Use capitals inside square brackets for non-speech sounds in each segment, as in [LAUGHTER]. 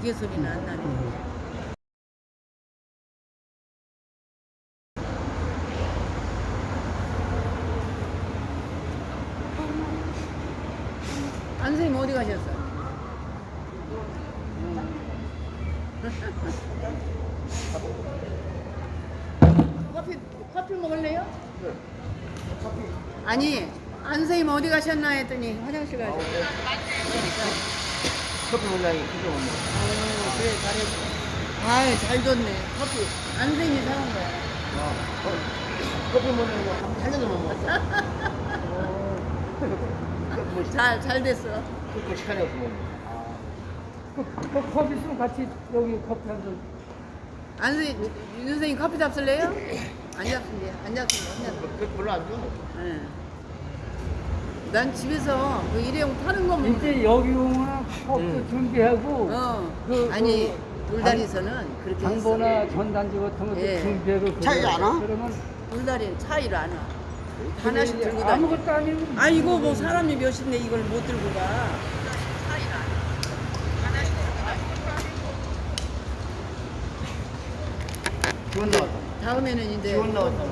기계 소리는 안 나네. 안 선생님 어디 가셨어? [LAUGHS] 커피 커피 먹을래요? 아니 안 선생님 어디 가셨나 했더니 화장실 가셨어. 커피 물량이 크게 오네. 어, 그래 잘했어. 아유 잘 뒀네 커피 안 선생님이 사온 거야. 아, 어, 커피 물량이 한 8년을 못 먹었어. 뭐, 잘 잘 됐어. 그거 시간이 없으면. 그, 그 커피 있으면 같이 여기 커피 한 잔. 안 선생님 윤 선생님 커피 잡술래요? 안 잡순대 안 잡순대 안. 그 별로 안 줘. 예. 난 집에서 그 일회용 타는 거 먹는 이제 여기 오면 커피 음. 준비하고 어. 그, 아니 그 돌다리에서는 그렇게 했어. 장보나 전단지 같은 것도 예. 준비하고 차이. 안 와? 그러면 돌다리는 차이를 안 와. 하나씩 들고 다니. 아무것도 아니고 아 이거 뭐 사람이 몇인데 이걸 못 들고 가. 지원 나왔다. 다음에는 이제 지원 나왔다.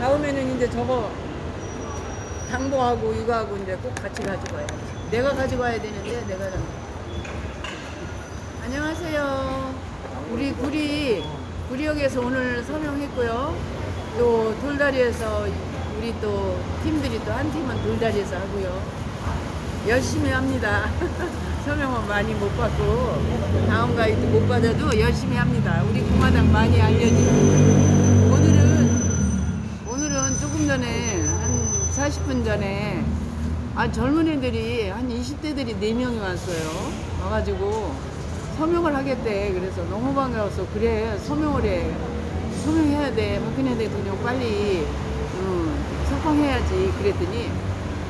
다음에는 이제 저거 당보하고 이거하고 이제 꼭 같이 가져가야 돼. 내가 가져가야 되는데 내가 당- 안녕하세요. 우리 구리 구리역에서 오늘 서명했고요. 또 돌다리에서 우리 또 팀들이 또 한 팀은 돌다리에서 하고요. 열심히 합니다. [LAUGHS] 서명은 많이 못 받고 다음 가이드 못 받아도 열심히 합니다. 우리 공화당 많이 알려주고 오늘은 오늘은 조금 전에 한 40분 전에 아 젊은 애들이 한 20대들이 4명이 왔어요. 와가지고 서명을 하겠대. 그래서 너무 반가워서 그래 서명을 해. 서명해야 돼. 박근혜 대통령 빨리 음, 석방해야지. 그랬더니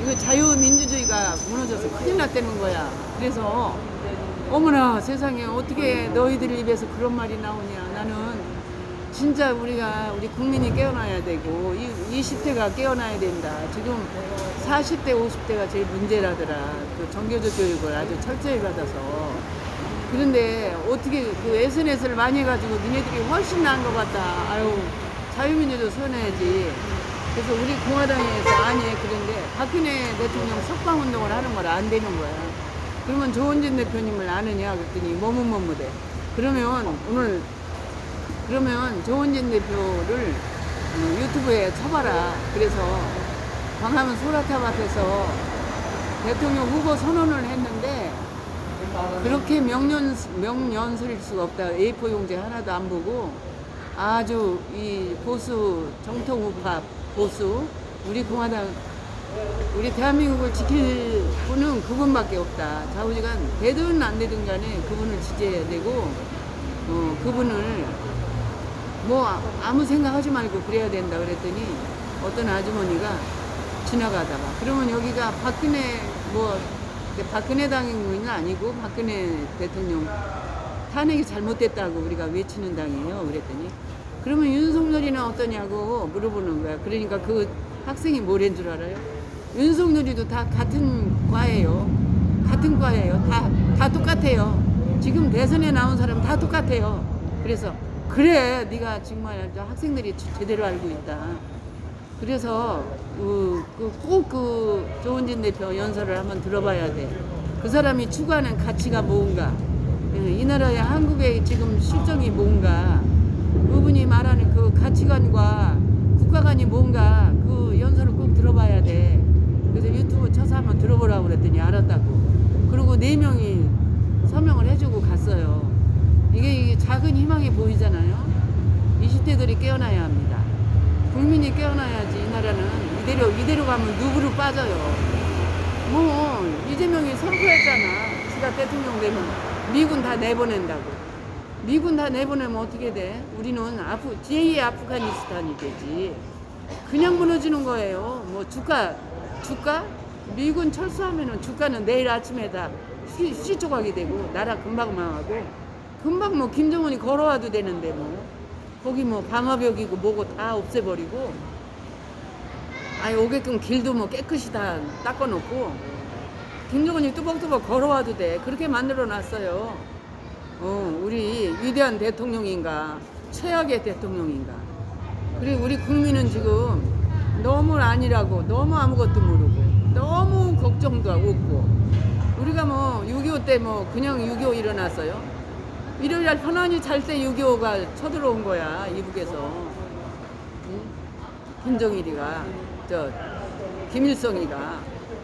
이거 자유민주주의가 무너져서 큰일 났다는 거야. 그래서 어머나 세상에 어떻게 너희들 입에서 그런 말이 나오냐. 진짜 우리가 우리 국민이 깨어나야 되고 이 20대가 깨어나야 된다. 지금 40대, 50대가 제일 문제라더라. 그 정교조 교육을 아주 철저히 받아서. 그런데 어떻게 그 SNS를 많이 해가지고 니네들이 훨씬 나은 것 같다. 아유 자유민주도 선해야지. 그래서 우리 공화당에서 아니 그런데 박근혜 대통령 석방 운동을 하는 걸안 되는 거야. 그러면 조원진 대표님을 아느냐 그랬더니 머뭇머뭇해. 그러면 오늘 그러면 조원진 대표를 어, 유튜브에 쳐봐라. 그래서 광화문 소라탑 앞에서 대통령 후보 선언을 했는데 그렇게 명년 명연설일 수가 없다. A4 용지 하나도 안 보고 아주 이 보수 정통 우파 보수 우리 공화당 우리 대한민국을 지킬 분은 그분밖에 없다. 좌우지간 되든 안 되든 간에 그분을 지지해야 되고 어, 그분을 뭐 아- 아무 생각하지 말고 그래야 된다 그랬더니 어떤 아주머니가 지나가다가 그러면 여기가 박근혜 뭐 박근혜 당은 아니고 박근혜 대통령 탄핵이 잘못됐다고 우리가 외치는 당이에요 그랬더니 그러면 윤석열이는 어떠냐고 물어보는 거야. 그러니까 그 학생이 뭐랬는 줄 알아요? 윤석열이도 다 같은 과예요. 같은 과예요. 다, 다 똑같아요. 지금 대선에 나온 사람 다 똑같아요. 그래서 그래 네가 정말 저 학생들이 제- 제대로 알고 있다 그래서 그, 그꼭그 조은진 대표 연설을 한번 들어봐야 돼. 그 사람이 추구하는 가치가 뭔가, 예, 이 나라의 한국의 지금 실정이 뭔가, 그분이 말하는 그 가치관과 국가관이 뭔가 그 연설을 꼭 들어봐야 돼. 그래서 유튜브 쳐서 한번 들어보라고 그랬더니 알았다고. 그리고 네 명이 서명을 해주고 갔어요. 이게, 작은 희망이 보이잖아요. 20대들이 깨어나야 합니다. 국민이 깨어나야지 이 나라는 이대로 이대로 가면 누구로 빠져요. 뭐 이재명이 선포했잖아. 지가 대통령 되면 미군 다 내보낸다고. 미군 다 내보내면 어떻게 돼? 우리는 아프 제2의 아프가니스탄이 되지. 그냥 무너지는 거예요. 뭐 주가 주가 미군 철수하면은 주가는 내일 아침에 다 시, 시 조각이 되고 나라 금방 망하고 금방 뭐 김정은이 걸어와도 되는데 뭐 거기 뭐 방어벽이고 뭐고 다 없애버리고 아니 오게끔 길도 뭐 깨끗이 다 닦아놓고 김정은이 뚜벅뚜벅 걸어와도 돼. 그렇게 만들어 놨어요. 어, 우리 위대한 대통령인가, 최악의 대통령인가. 그리고 우리 국민은 지금 너무 아니라고, 너무 아무것도 모르고, 너무 걱정도 없고, 우리가 뭐, 6.25 때 뭐, 그냥 6.25 일어났어요. 일요일 날 편안히 잘 때 6.25가 쳐들어온 거야, 이북에서. 응? 김정일이가, 저, 김일성이가.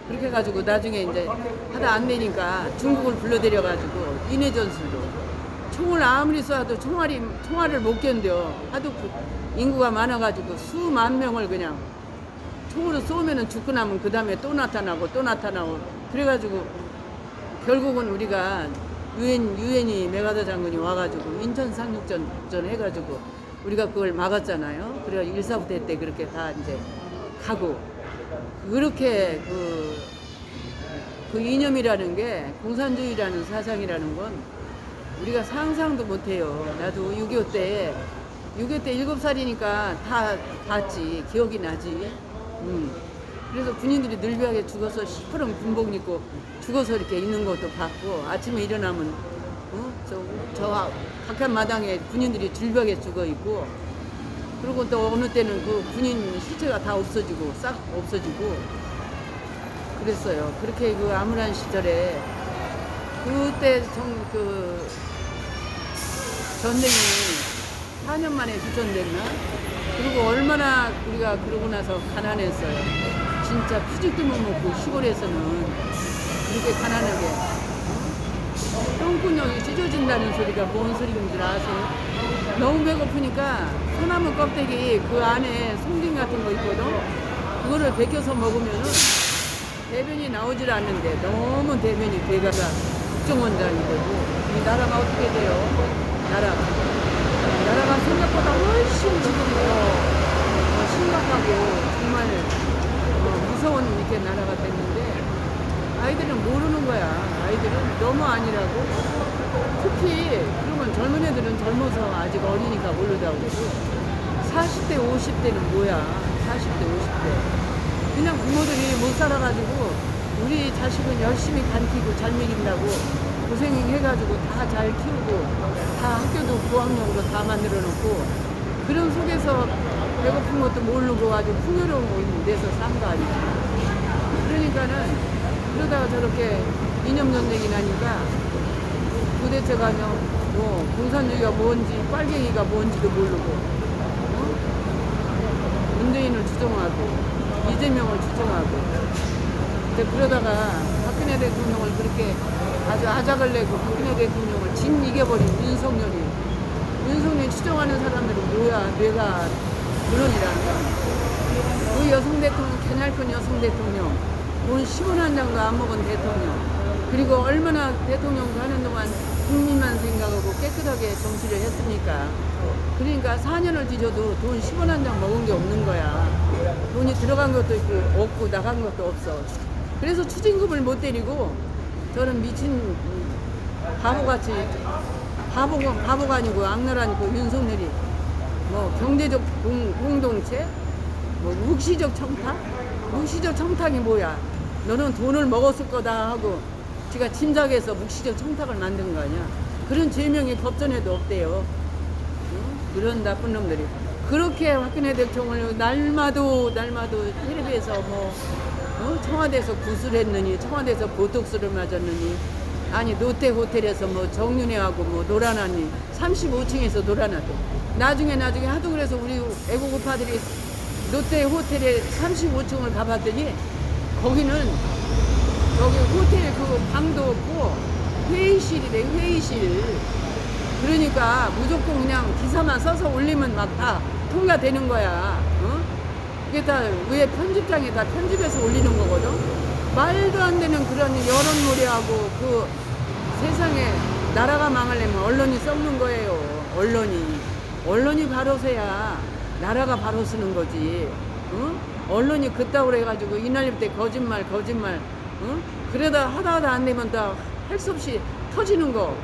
그렇게 해가지고 나중에 이제 하다 안 되니까 중국을 불러들여가지고 인해 전술로 총을 아무리 쏴도 총알이, 총알을 못 견뎌. 하도 그 인구가 많아가지고 수만 명을 그냥 총으로 쏘면은 죽고 나면 그 다음에 또 나타나고 또 나타나고 그래가지고 결국은 우리가 유엔 유엔이 메가더 장군이 와가지고 인천 상륙전 전 해가지고 우리가 그걸 막았잖아요. 그래 일사부대 때 그렇게 다 이제 가고 그렇게 그, 그 이념이라는 게 공산주의라는 사상이라는 건 우리가 상상도 못해요. 나도 6.25 때 6.25때 7살이니까 다 봤지 기억이 나지. 음. 그래서 군인들이 늘비하게 죽어서 시퍼런 군복 입고 죽어서 이렇게 있는 것도 봤고 아침에 일어나면 어? 저, 저 각한 마당에 군인들이 줄벽에 죽어 있고 그리고 또 어느 때는 그 군인 시체가 다 없어지고 싹 없어지고 그랬어요. 그렇게 그 암울한 시절에 그때 정그 전쟁이 4년 만에 휴전됐나? 그리고 얼마나 우리가 그러고 나서 가난했어요. 진짜 피죽도 못 먹고 시골에서는 그렇게 가난하게 똥구녕이 찢어진다는 소리가 뭔 소리인 줄 아세요? 너무 배고프니까 소나무 껍데기 그 안에 송진 같은 거 있거든? 그거를 벗겨서 먹으면은 대변이 나오질 않는데 너무 대변이 배가가 국정원장이 되고 이 나라가 어떻게 돼요? 나라가 나라가 생각보다 훨씬 지금 더, 더 심각하고 정말 어, 무서운 이렇게 나라가 됐는데 아이들은 모르는 거야. 아이들은 너무 아니라고. 특히 건 젊은 애들은 젊어서 아직 어리니까 모르다고 그러고 40대, 50대는 뭐야? 40대, 50대. 그냥 부모들이 못 살아가지고 우리 자식은 열심히 간키고 잘 먹인다고 고생해가지고 다 잘 키우고 다 학교도 고학력으로 다 만들어 놓고 그런 속에서 배고픈 것도 모르고 아주 풍요로운 데서 산 거 아니야. 그러니까는 그러다가 저렇게 이념전쟁이 나니까 도대체가 뭐 공산주의가 뭔지 빨갱이가 뭔지도 모르고 어? 문재인을 추종하고 이재명을 추종하고 근데 그러다가 박근혜 대통령을 그렇게 아주 아작을 내고 박근혜 대통령을 진 이겨버린 윤석열이 윤석열 추종하는 사람들은 뭐야 뇌가 그런이라는 그 여성 대통령 개날큰 여성 대통령 돈 10원 한 장도 안 먹은 대통령 그리고 얼마나 대통령도 하는 동안 국민만 생각하고 깨끗하게 정치를 했습니까? 그러니까 4년을 뒤져도 돈 10원 한 장 먹은 게 없는 거야. 돈이 들어간 것도 있고 없고 나간 것도 없어. 그래서 추징금을 못 때리고 저는 미친 바보같이 바보가, 바보가 아니고 그 윤석열이 뭐 경제적 공, 공동체 뭐 묵시적 청탁? 묵시적 청탁이 뭐야? 너는 돈을 먹었을 거다 하고 지가 짐작해서 묵시적 청탁을 만든 거 아니야? 그런 죄명이 법전에도 없대요. 응? 그런 나쁜 놈들이. 그렇게 박근혜 대통령을 날마도 날마도 텔레비에서 뭐 어? 청와대에서 구술했느니 청와대에서 보톡스를 맞았느니 아니 롯데 호텔에서 뭐 정윤회하고 뭐 놀아놨니 35층에서 놀아놨대. 나중에 나중에 하도 그래서 우리 애국 오빠들이 롯데 호텔에 35층을 가봤더니 거기는 저기 호텔 그 방도 없고 회의실이래 회의실. 그러니까 무조건 그냥 기사만 써서 올리면 막 다 통과되는 거야. 어? 그게 다 위에 편집장에 다 편집해서 올리는 거거든? 말도 안 되는 그런 여론몰이하고 그 세상에 나라가 망하려면 언론이 썩는 거예요. 언론이. 언론이 바로 서야 나라가 바로 쓰는 거지. 응? 언론이 그따구로 해가지고 이날림 때 거짓말 거짓말. 응? 그러다 하다 하다 안 되면 다 할 수 없이 터지는 거.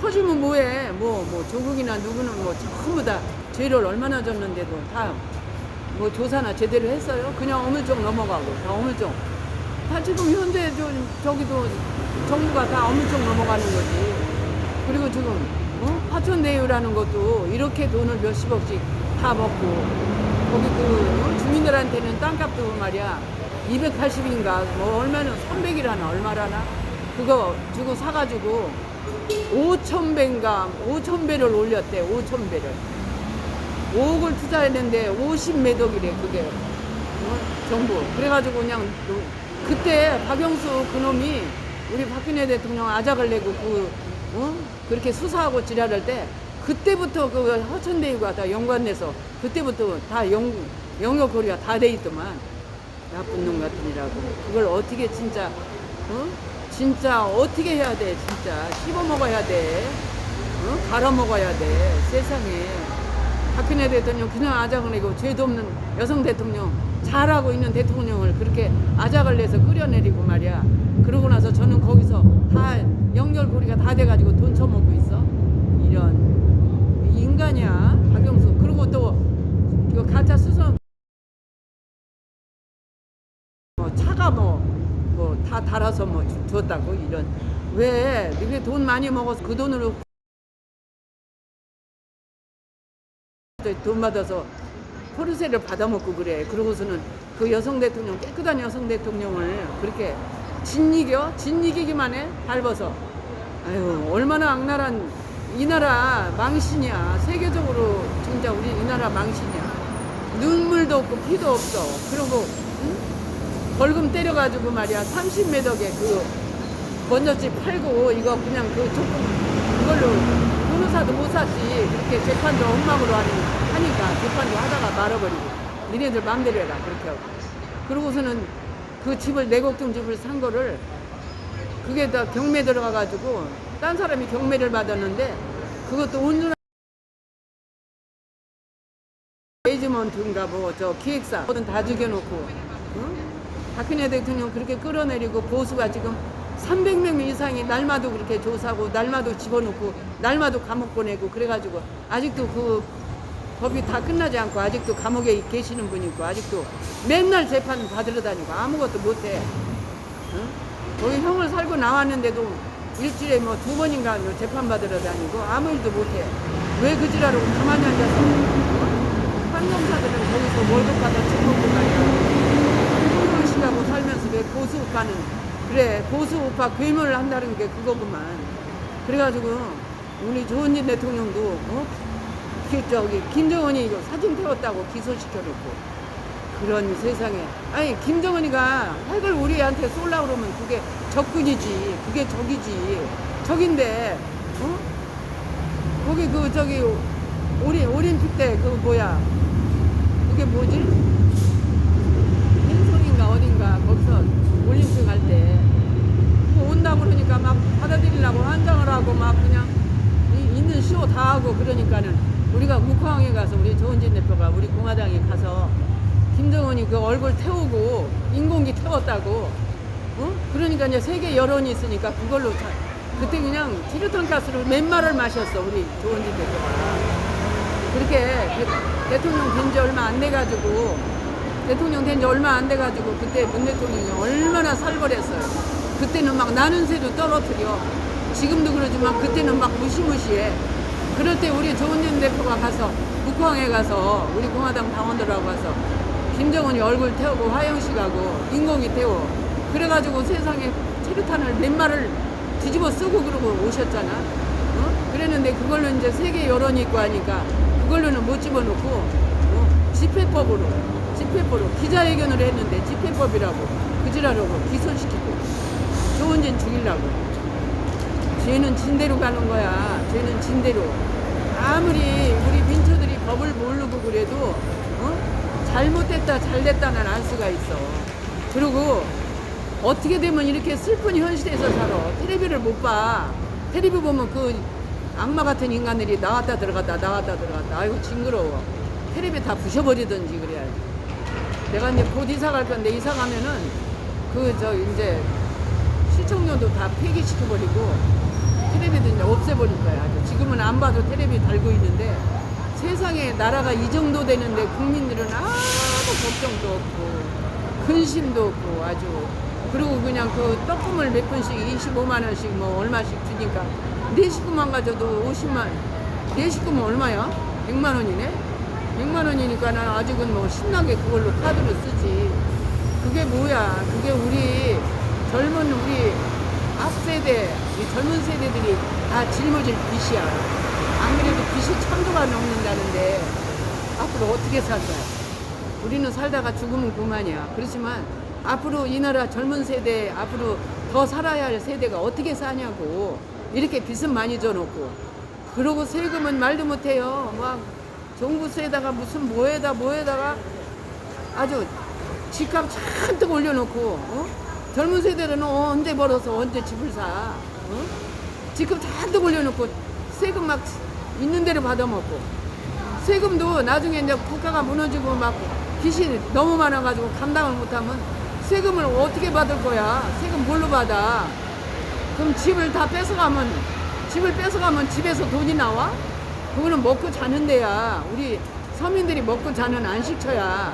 터지면 뭐해? 뭐 뭐 조국이나 누구는 뭐 전부 다 죄를 얼마나 졌는데도 다 뭐 조사나 제대로 했어요? 그냥 어물쩍 넘어가고 다 어물쩍 다 지금 현재 저, 저기도 정부가 다 엄청 넘어가는 거지. 그리고 지금 어? 화천대유라는 것도 이렇게 돈을 몇십억씩 다 먹고 거기 그 어? 주민들한테는 땅값도 말이야 280인가 뭐 얼마는 300이라나 얼마라나 그거 주고 사가지고 5천 배인가 5천 배를 올렸대 5천 배를 5억을 투자했는데 50 매덕이래 그게 어? 정부 그래가지고 그냥 노- 그때 박영수 그놈이 우리 박근혜 대통령 아작을 내고 그 어? 그렇게 수사하고 지랄할 때 그때부터 그 허천대유가 다 연관돼서 그때부터 다 영, 영역 거리가 다 돼 있더만 나쁜 놈 같으니라고 그걸 어떻게 진짜 어? 진짜 어떻게 해야 돼 진짜 씹어 먹어야 돼 어? 갈아 먹어야 돼 세상에 박근혜 대통령 그냥 아작을 내고 죄도 없는 여성 대통령 잘하고 있는 대통령을 그렇게 아작을 내서 끌어내리고 말이야. 그러고 나서 저는 거기서 다 연결고리가 다 돼가지고 돈 처먹고 있어. 이런 인간이야 박영수. 그리고 또 이거 가짜 수선 뭐 차가 뭐 뭐 다 달아서 뭐 주- 줬다고 이런 왜 이게 돈 많이 먹어서 그 돈으로 돈 받아서 포르쉐를 받아먹고 그래. 그러고서는 그 여성 대통령, 깨끗한 여성 대통령을 그렇게 진이겨? 진이기기만 해? 밟아서. 아유, 얼마나 악랄한, 이 나라 망신이야. 세계적으로 진짜 우리 이 나라 망신이야. 눈물도 없고 피도 없어. 그리고, 응? 벌금 때려가지고 말이야. 30매덕에 그, 번저집 팔고 이거 그냥 그 조금 그걸로 변호사도 못 샀지. 그렇게 재판도 엉망으로 하니, 하니까 재판도 하다가 말아버리고 니네들 맘대로 해라. 그렇게 하고. 그러고서는 그 집을 내곡동 집을 산 거를 그게 다 경매 들어가가지고 딴 사람이 경매를 받았는데 그것도 온누나 매니지먼트인가 뭐 저 기획사 뭐든 다 죽여놓고 응? 박근혜 대통령 그렇게 끌어내리고 보수가 지금 300명 이상이 날마다 그렇게 조사하고 날마다 집어넣고 날마다 감옥 보내고 그래가지고 아직도 그 법이 다 끝나지 않고 아직도 감옥에 계시는 분이 있고 아직도 맨날 재판 받으러 다니고 아무것도 못해 응? 거기 형을 살고 나왔는데도 일주일에 뭐 두 번인가 뭐 재판 받으러 다니고 아무 일도 못해 왜 그지라고 가만히 앉아서 응? 판검사들은 거기서 월급 받아 처먹고 말이야 홍콩시하고 살면서 왜 오빠는 그래 보수 오빠 괴물을 한다는 게 그거구만. 그래가지고 우리 조은진 대통령도 어? 그 저기 김정은이 이거 사진 태웠다고 기소시켜놓고. 그런 세상에. 아니 김정은이가 핵을 우리한테 쏠라 그러면 그게 적군이지 그게 적이지. 적인데 어? 거기 그 저기 오리 올림픽 때 그 뭐야? 그게 뭐지? 행성인가 어딘가 거기서 올림픽 할때 온다 그러니까 막 받아들이려고 환장을 하고 막 그냥 이- 있는 쇼 다 하고 그러니까는 우리가 국화항에 가서 우리 조은진 대표가 우리 공화당에 가서 김정은이 그 얼굴 태우고 인공기 태웠다고 어? 그러니까 이제 세계 여론이 있으니까 그걸로 다, 그때 그냥 지르탄 가스를 몇 마를 마셨어 우리 조은진 대표가 그렇게 대- 대통령 된 지 얼마 안 돼가지고 대통령 된 지 얼마 안 돼가지고 그때 문 대통령이 얼마나 살벌했어요. 그때는 막 나는 새도 떨어뜨려. 지금도 그러지만 그때는 막 무시무시해. 그럴 때 우리 조은진 대표가 가서 북한에 가서 우리 공화당 당원들하고 가서 김정은이 얼굴 태우고 화영씨 가고 인공이 태워. 그래가지고 세상에 체류탄을 몇 마를 뒤집어 쓰고 그러고 오셨잖아. 어? 그랬는데 그걸로 이제 세계 여론이 있고 하니까 그걸로는 못 집어넣고 어? 집회법으로 집회법으로 기자회견을 했는데 집회법이라고 그지라라고 기소시키고 조은진 죽이려고. 죄는 진대로 가는 거야. 죄는 진대로. 아무리 우리 민초들이 법을 모르고 그래도 어? 잘못됐다 잘됐다는 알 수가 있어. 그리고 어떻게 되면 이렇게 슬픈 현실에서 살아? 텔레비를 못봐. 텔레비 보면 그 악마 같은 인간들이 나왔다 들어갔다 나왔다 들어갔다. 아이고 징그러워. 텔레비 다 부셔버리든지 그래야지. 내가 이제 곧 이사 갈 건데 이사 가면은 그 저 이제 시청료도 다 폐기시켜버리고 텔레비도 이제 없애버릴 거야 지금은 안 봐도 텔레비 달고 있는데 세상에 나라가 이 정도 되는데 국민들은 아무 걱정도 없고 근심도 없고 아주. 그리고 그냥 그 떡국을 몇 분씩 25만 원씩 뭐 얼마씩 주니까 네 식구만 가져도 50만. 네 식구면 얼마야? 100만 원이네? 100만 원이니까 난 아직은 뭐 신나게 그걸로 카드를 쓰지. 그게 뭐야? 그게 우리 젊은 우리 앞세대 이 젊은 세대들이 다 짊어질 빚이야 안 그래도 빚이 천도가 넘는다는데 앞으로 어떻게 살까 우리는 살다가 죽으면 그만이야. 그렇지만 앞으로 이 나라 젊은 세대, 앞으로 더 살아야 할 세대가 어떻게 사냐고. 이렇게 빚은 많이 져놓고. 그러고 세금은 말도 못해요. 막 정부세에다가 무슨 뭐에다 뭐에다가 아주 집값 잔뜩 올려놓고, 어? 젊은 세대는 언제 벌어서 언제 집을 사. 어? 집값 잔뜩 올려놓고 세금 막 있는 대로 받아먹고. 세금도 나중에 이제 국가가 무너지고 막 빚이 너무 많아가지고 감당을 못하면 세금을 어떻게 받을 거야? 세금 뭘로 받아? 그럼 집을 다 뺏어가면 집을 뺏어가면 집에서 돈이 나와? 그거는 먹고 자는 데야. 우리 서민들이 먹고 자는 안식처야.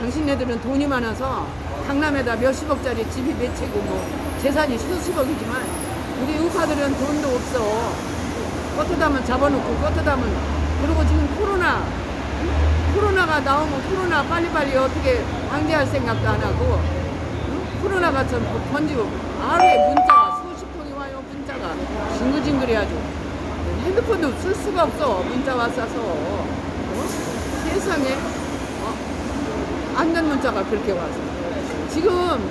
당신네들은 돈이 많아서 강남에다 몇십억짜리 집이 몇 채고 뭐 재산이 수십억이지만 우리 우파들은 돈도 없어. 껐다면 잡아놓고 껐다면 그리고 지금 코로나 응? 코로나가 나오면 코로나 빨리빨리 어떻게 방지할 생각도 안 하고 응? 코로나가 좀 번지고 하루에 문자가 수십 통이 와요 문자가 징글징글해 아주 핸드폰도 쓸 수가 없어 문자 왔어서 어? 세상에 어? 안된 문자가 그렇게 와서 지금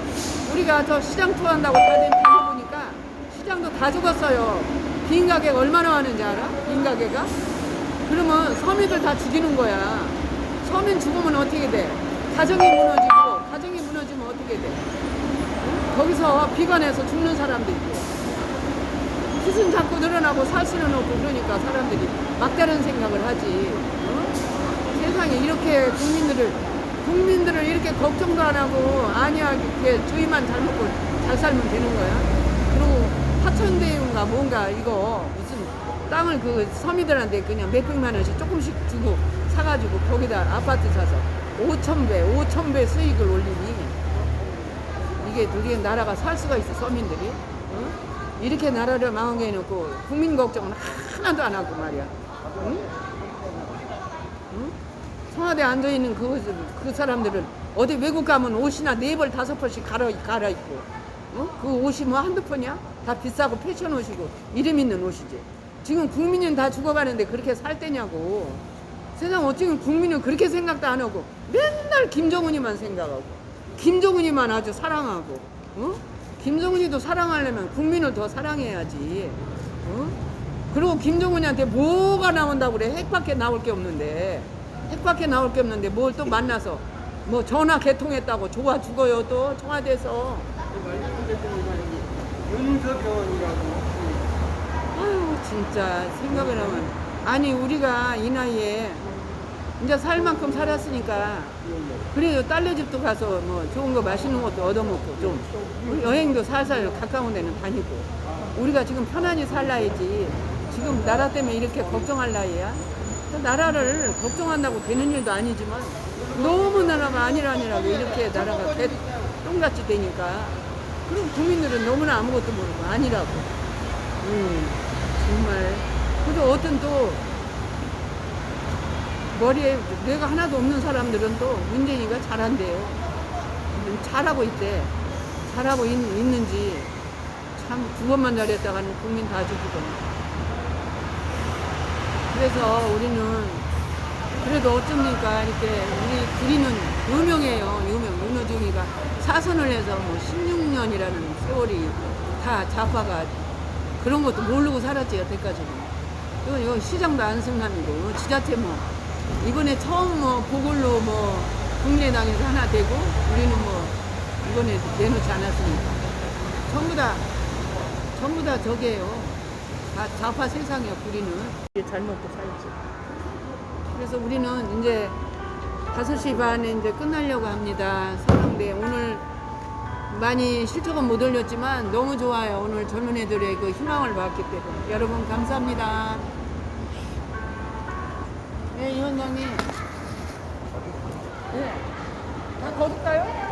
우리가 저 시장 투어한다고 다들 다녀보니까 시장도 다 죽었어요 빈 가게가 얼마나 많은지 알아? 빈 가게가? 그러면 서민들 다 죽이는 거야. 서민 죽으면 어떻게 돼? 가정이 무너지고, 가정이 무너지면 어떻게 돼? 응? 거기서 비관해서 죽는 사람도 있고. 빚은 자꾸 늘어나고 살 수는 없고 그러니까 사람들이 막다른 생각을 하지. 응? 세상에 이렇게 국민들을, 국민들을 이렇게 걱정도 안 하고 안이하게 저희만 잘 먹고 잘 살면 되는 거야. 그리고 하천대유인가 뭔가 이거 무슨 땅을 그 서민들한테 그냥 몇 백만 원씩 조금씩 주고 사가지고 거기다 아파트 사서 5천 배, 5천 배 수익을 올리니 이게 우리 나라가 살 수가 있어 서민들이 응? 이렇게 나라를 망하게 해놓고 국민 걱정은 하나도 안 하고 말이야. 응? 응? 청와대 앉아 있는 그, 그 사람들은 어디 외국 가면 옷이나 네 벌 다섯 벌씩 갈아, 갈아입고 어? 그 옷이 뭐 한두 푼이야? 다 비싸고 패션 옷이고 이름 있는 옷이지. 지금 국민은 다 죽어가는데 그렇게 살 때냐고. 세상 어찌면 국민은 그렇게 생각도 안 하고 맨날 김정은이만 생각하고 김정은이만 아주 사랑하고 어? 김정은이도 사랑하려면 국민을 더 사랑해야지. 어? 그리고 김정은이한테 뭐가 나온다고 그래? 핵밖에 나올 게 없는데 핵밖에 나올 게 없는데 뭘 또 만나서 뭐 전화 개통했다고 좋아 죽어요 또 청와대에서. 윤석열이라고 아유 진짜 생각을 하면. 아니 우리가 이 나이에 이제 살 만큼 살았으니까 그래도 딸네 집도 가서 뭐 좋은 거 맛있는 것도 얻어먹고 좀 여행도 살살 가까운 데는 다니고. 우리가 지금 편안히 살라야지 지금 나라 때문에 이렇게 걱정할 나이야 나라를 걱정한다고 되는 일도 아니지만 너무 나라가 아니라니라고 이렇게 나라가 개, 똥같이 되니까 그럼 국민들은 너무나 아무것도 모르고 아니라고 음, 정말. 그래도 어떤 또 머리에 뇌가 하나도 없는 사람들은 또 문재인이가 잘한대요. 음, 잘하고 있대. 잘하고 있, 있는지 참두 번만 잘했다가는 국민 다 죽이거든. 그래서 우리는 그래도 어쩝니까 이렇게 우리 둘이는 유명해요. 유명. 윤호중이가 사선을 해서 뭐 16년이라는 세월이 다 좌파가 그런 것도 모르고 살았지 여태까지는. 이건, 이건 시장도 안승남이고 지자체 뭐 이번에 처음 뭐 보궐로 뭐 국민의당에서 하나 되고 우리는 뭐 이번에 내놓지 않았으니까 전부 다 전부 다 저게요. 다 좌파 세상이에요. 우리는 잘 먹고 살지. 그래서 우리는 이제 5시 반에 이제 끝나려고 합니다. 서강대 오늘 많이 실적은 못 올렸지만 너무 좋아요. 오늘 젊은 애들의 그 희망을 봤기 때문에. 여러분 감사합니다. 네, 이 원장님. 네. 다 거둘까요?